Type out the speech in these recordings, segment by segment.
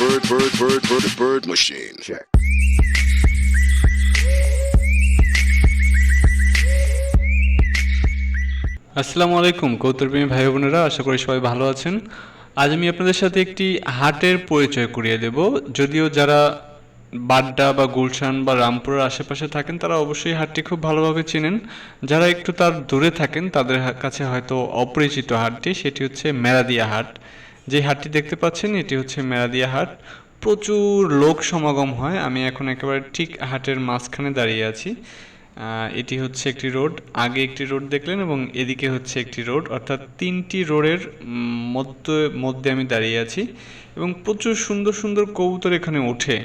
bird, bird, bird, bird, bird machine. Check. আসসালামু আলাইকুম কৌতুরপ্রেমী ভাই বোনেরা আশা করি সবাই ভালো আছেন আজ আমি আপনাদের সাথে একটি হাটের পরিচয় করিয়ে দেব যদিও যারা বাড্ডা বা গুলশান বা রামপুরের আশেপাশে থাকেন তারা অবশ্যই হাটটি খুব ভালোভাবে চেনেন যারা একটু তার দূরে থাকেন তাদের কাছে হয়তো অপরিচিত হাটটি সেটি হচ্ছে মেরাদিয়া হাট যে হাটটি দেখতে পাচ্ছেন, এটি হচ্ছে মেরাদিয়া হাট। প্রচুর লোক সমাগম হয়। আমি এখন একেবারে ঠিক হাটের মাঝখানে দাঁড়িয়ে আছি। এটি হচ্ছে একটি রোড। আগে একটি রোড দেখলেন এবং এদিকে হচ্ছে একটি রোড। অর্থাৎ তিনটি রোডের মধ্যে মধ্যে আমি দাঁড়িয়ে আছি এবং প্রচুর সুন্দর সুন্দর কবুতর এখানে ওঠে।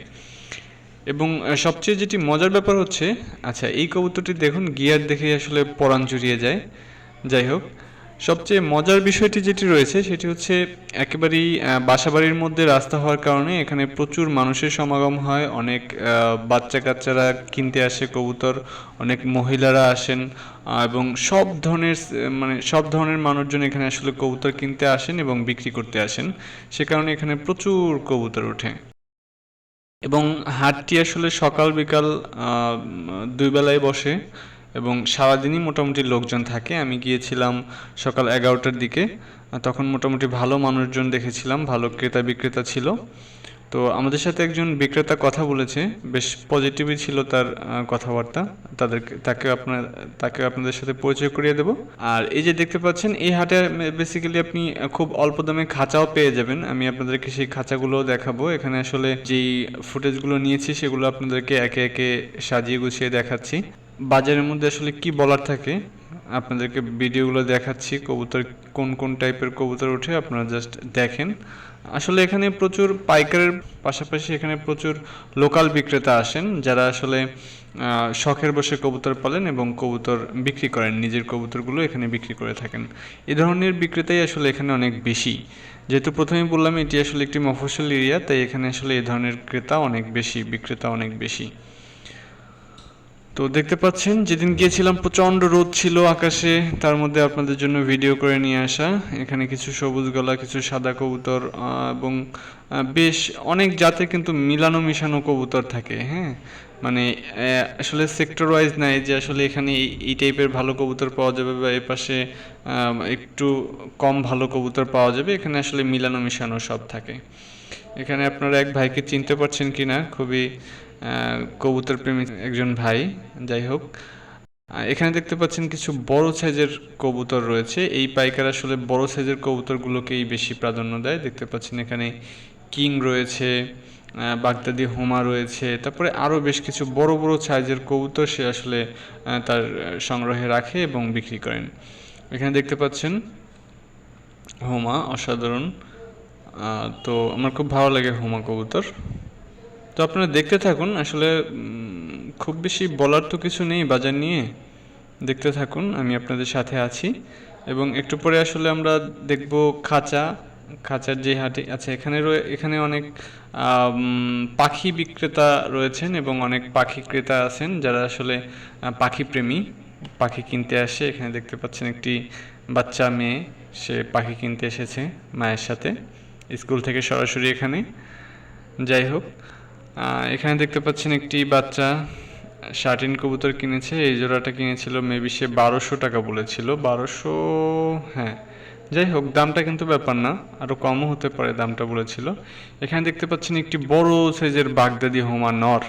এবং সবচেয়ে যেটি মজার ব্যাপার হচ্ছে আচ্ছা এই কবুতরটি দেখুন, গিয়ার দেখে আসলে পরাণ জুড়িয়ে যায়। যাই হোক সবচেয়ে মজার বিষয়টি যেটি রয়েছে, সেটি হচ্ছে একেবারেই বাসাবাড়ির মধ্যে রাস্তা হওয়ার কারণে এখানে প্রচুর মানুষের সমাগম হয়। অনেক বাচ্চা কাচ্চারা কিনতে আসে, কবুতর, অনেক মহিলারা আসেন এবং সব ধরনের মানে সব ধরনের মানুষজন এখানে আসলে কবুতর কিনতে আসেন এবং বিক্রি করতে আসেন। সে কারণে এখানে প্রচুর কবুতর ওঠে। এবং হাটটি আসলে সকাল বিকাল দুই বেলায় বসে। এবং সারাদিনই মোটামুটি লোকজন থাকে। আমি গিয়েছিলাম সকাল এগারোটার দিকে। তখন মোটামুটি ভালো মানুষজন দেখেছিলাম, ভালো ক্রেতা বিক্রেতা ছিল। তো আমাদের সাথে একজন বিক্রেতা কথা বলেছে, বেশ পজিটিভই ছিল তার কথাবার্তা। তাদেরকে, তাকে আপনার, তাকে আপনাদের সাথে পরিচয় করিয়ে দেব। আর এই যে দেখতে পাচ্ছেন, এই হাটে বেসিক্যালি আপনি খুব অল্প দামে খাঁচাও পেয়ে যাবেন। আমি আপনাদেরকে সেই খাঁচাগুলোও দেখাবো। এখানে আসলে যেই ফুটেজগুলো নিয়েছি, সেগুলো আপনাদেরকে একে একে সাজিয়ে গুছিয়ে দেখাচ্ছি। বাজারের মধ্যে আসলে কি বলার থাকে? আপনাদেরকে ভিডিওগুলো দেখাচ্ছি, কবুতর কোন কোন টাইপের কবুতর ওঠে, আপনারা জাস্ট দেখেন। আসলে এখানে প্রচুর পাইকারের পাশাপাশি এখানে প্রচুর লোকাল বিক্রেতা আসেন, যারা আসলে শখের বসে কবুতর পালেন এবং কবুতর বিক্রি করেন, নিজের কবুতরগুলো এখানে বিক্রি করে থাকেন। এ ধরনের বিক্রেতাই আসলে এখানে অনেক বেশি। যেহেতু প্রথমে বললাম, এটি আসলে একটি মফস্বল এরিয়া তাই এখানে আসলে এ ধরনের ক্রেতা অনেক বেশি, বিক্রেতা অনেক বেশি। তো দেখতে পাচ্ছেন যেদিন গিয়েছিলাম প্রচণ্ড রোদ ছিল আকাশে তার মধ্যে আপনাদের জন্য ভিডিও করে নিয়ে আসা। এখানে কিছু সবুজ গলা কিছু সাদা কবুতর এবং বেশ অনেক জাতে কিন্তু মিলানো মিশানো কবুতর থাকে হ্যাঁ? মানে আসলে সেক্টর ওয়াইজ নাই যে আসলে এখানে এই- টাইপের ভালো কবুতর পাওয়া যাবে বা এ পাশে একটু কম ভালো কবুতর পাওয়া যাবে। এখানে আসলে মিলানো মিশানো সব থাকে। এখানে আপনারা এক ভাইকে চিনতে পারছেন কিনা খুবই আহ, কবুতর প্রেমী একজন ভাই, যাই হোক। এখানে দেখতে পাচ্ছেন কিছু বড় সাইজের কবুতর রয়েছে। এই পাইকার আসলে বড় সাইজের কবুতরগুলোকেই বেশি প্রাধান্য দেয়। দেখতে পাচ্ছেন এখানে কিং রয়েছে বাগদাদি হোমা রয়েছে, তারপরে আরও বেশ কিছু বড় বড় সাইজের কবুতর সে আসলে তার সংগ্রহে রাখে এবং বিক্রি করেন। এখানে দেখতে পাচ্ছেন হোমা, অসাধারণ। তো আমার খুব ভালো লাগে হোমা কবুতর। তো আপনারা দেখতে থাকুন, আসলে খুব বেশি বলার তো কিছু নেই বাজার নিয়ে। দেখতে থাকুন, আমি আপনাদের সাথে আছি। এবং একটু পরে আসলে আমরা দেখব খাঁচা, খাঁচার যে হাটে আচ্ছা এখানে এখানে অনেক পাখি বিক্রেতা রয়েছেন এবং অনেক পাখি ক্রেতা আছেন যারা আসলে পাখি প্রেমী। পাখি কিনতে আসে, এখানে দেখতে পাচ্ছেন একটি বাচ্চা মেয়ে, সে পাখি কিনতে এসেছে মায়ের সাথে, স্কুল থেকে সরাসরি এখানে। যাই হোক এখানে দেখতে পাচ্ছেন একটি বাচ্চা, শার্টিন কবুতর কিনেছে, এই জোড়াটা কিনেছিল মেবি সে বারোশো টাকা বলেছিল, বারোশো হ্যাঁ যাই হোক, দামটা কিন্তু ব্যাপার না আরও কমও হতে পারে দামটা বলেছিল। এখানে দেখতে পাচ্ছেন একটি বড় সাইজের বাগদাদি হোমা নর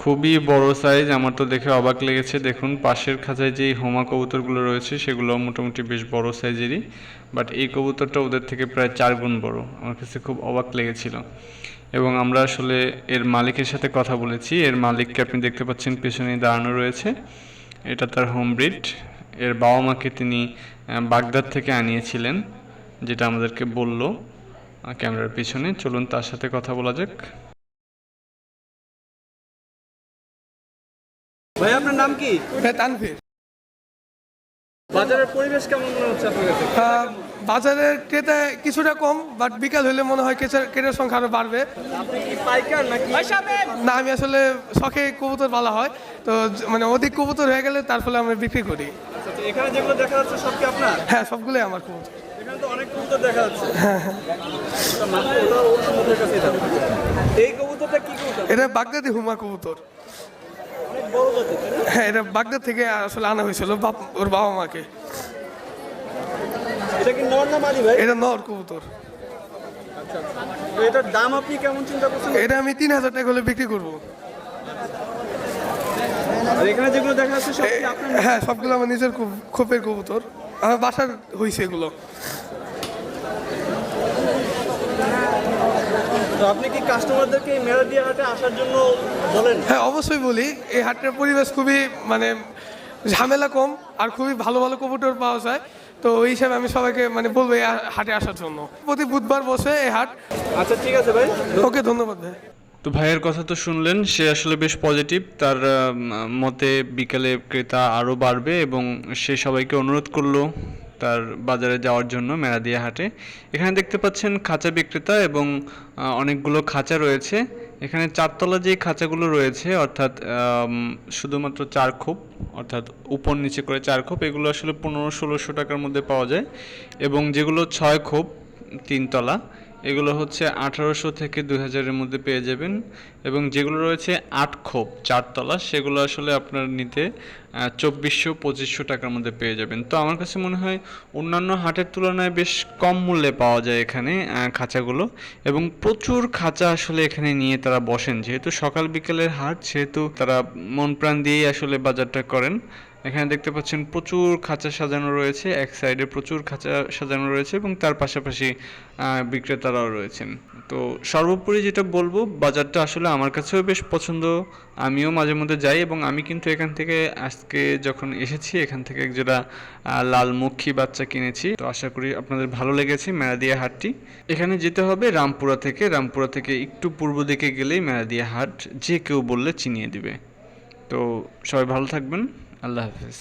খুবই বড় সাইজ আমার তো দেখে অবাক লেগেছে। দেখুন, পাশের খাঁচায় যেই হোমা কবুতরগুলো রয়েছে সেগুলো মোটামুটি বেশ বড় সাইজেরই বাট এই কবুতরটা ওদের থেকে প্রায় চার গুণ বড়। আমার কাছে খুব অবাক লেগেছিল। এবং আমরা আসলে এর মালিকের সাথে কথা বলেছি। এর মালিককে আপনি দেখতে পাচ্ছেন পেছনে দাঁড়ানো রয়েছে। এটা তার হোম ব্রিড এর বাবা মাকে তিনি বাগদাদ থেকে আনিয়েছিলেন, যেটা আমাদেরকে বলল ক্যামেরার পিছনে। চলুন তার সাথে কথা বলা যাক। নাম কি? তানভীর বাজারের পরিবেশ কেমন মনে হচ্ছে আপনার কাছে? বাজারের ক্রেতা কিছুটা কম বাট বিকাল হলে মনে হয় ক্রেতার ক্রেতার সংখ্যা আরও বাড়বে। আপনি কি পাইকার নাকি? না আমি আসলে শখে কবুতর বলা হয় তো মানে অধিক কবুতর হয়ে গেলে তার ফলে আমরা বিক্রি করি। আচ্ছা, আচ্ছা, এখানে যেগুলো দেখা যাচ্ছে সব কি আপনার? হ্যাঁ সবগুলোই আমার কবুতর। এখানে তো অনেক কবুতর দেখা যাচ্ছে। সম্বন্ধে কাছেই থাকবে এই কবুতরটা কি কবুতর? এটা বাগদাদি হুমা কবুতর অনেক বড় জাতের তাই না? হ্যাঁ এটা বাগদাদ থেকে আসলে আনা হয়েছিল বাপ- ওর বাবা মাকে। এটা কি নর না মাদি ভাই? এটা নর কবুতর। এটার দাম আপনি কেমন চিন্তা করছেন? এটা আমি তিন হাজার টাকা হলে বিক্রি করব। আর এখানে যেগুলো দেখা যাচ্ছে হ্যাঁ সবগুলো আমার নিজের খুব- খোপের কবুতর। আমার বাসার হয়েছে এগুলো। তো আপনি কি কাস্টমারদেরকে এই মেলা হাটে আসার জন্য বলেন? হ্যাঁ অবশ্যই বলি। এই হাটের পরিবেশ খুবই মানে ঝামেলা কম আর খুবই ভালো ভালো কবুতর পাওয়া যায়। তো ওই হিসাবে আমি সবাইকে মানে বলব এই হাটে আসার জন্য। প্রতি বুধবার বসে এই হাট। আচ্ছা ঠিক আছে ভাই। ওকে ধন্যবাদ ভাই। তো ভাইয়ের কথা তো শুনলেন সে আসলে বেশ পজিটিভ তার মতে বিকালে ক্রেতা আরও বাড়বে এবং সে সবাইকে অনুরোধ করল। তার বাজারে যাওয়ার জন্য মেরাদিয়া হাটে। এখানে দেখতে পাচ্ছেন খাঁচা বিক্রেতা এবং অনেকগুলো খাঁচা রয়েছে। এখানে চারতলা যে খাঁচাগুলো রয়েছে, অর্থাৎ শুধুমাত্র চার খোপ, অর্থাৎ উপর নিচে করে চার খোপ, এগুলো আসলে পনেরো, ষোলোশো টাকার মধ্যে পাওয়া যায়। এবং যেগুলো ছয় খোপ, তিনতলা এগুলো হচ্ছে আঠারোশো থেকে দুই হাজারের মধ্যে পেয়ে যাবেন এবং যেগুলো রয়েছে আট খোপ, চারতলা, সেগুলো আসলে আপনার নিতে চব্বিশশো, পঁচিশশো টাকার মধ্যে পেয়ে যাবেন। তো আমার কাছে মনে হয় অন্যান্য হাটের তুলনায় বেশ কম মূল্যে পাওয়া যায় এখানে খাঁচাগুলো এবং প্রচুর খাঁচা আসলে এখানে নিয়ে তারা বসেন। যেহেতু সকাল বিকেলের হাট, সেহেতু তারা মন প্রাণ দিয়েই আসলে বাজারটা করেন। এখানে দেখতে পাচ্ছেন প্রচুর খাঁচা সাজানো রয়েছে, এক সাইডে প্রচুর খাঁচা সাজানো রয়েছে এবং তার পাশাপাশি বিক্রেতারাও রয়েছেন। তো সর্বোপরি যেটা বলব, বাজারটা আসলে আমার কাছেও বেশ পছন্দ। আমিও মাঝে মধ্যে যাই এবং আমি কিন্তু এখান থেকে আজকে যখন এসেছি, এখান থেকে একজোড়া লালমুখী বাচ্চা কিনেছি। তো আশা করি আপনাদের ভালো লেগেছে মেরাদিয়া হাটটি। এখানে যেতে হবে রামপুরা থেকে। রামপুরা থেকে একটু পূর্ব দিকে গেলেই মেরাদিয়া হাট যে কেউ বললে চিনিয়ে দিবে। তো সবাই ভালো থাকবেন। আল্লাহ হাফেজ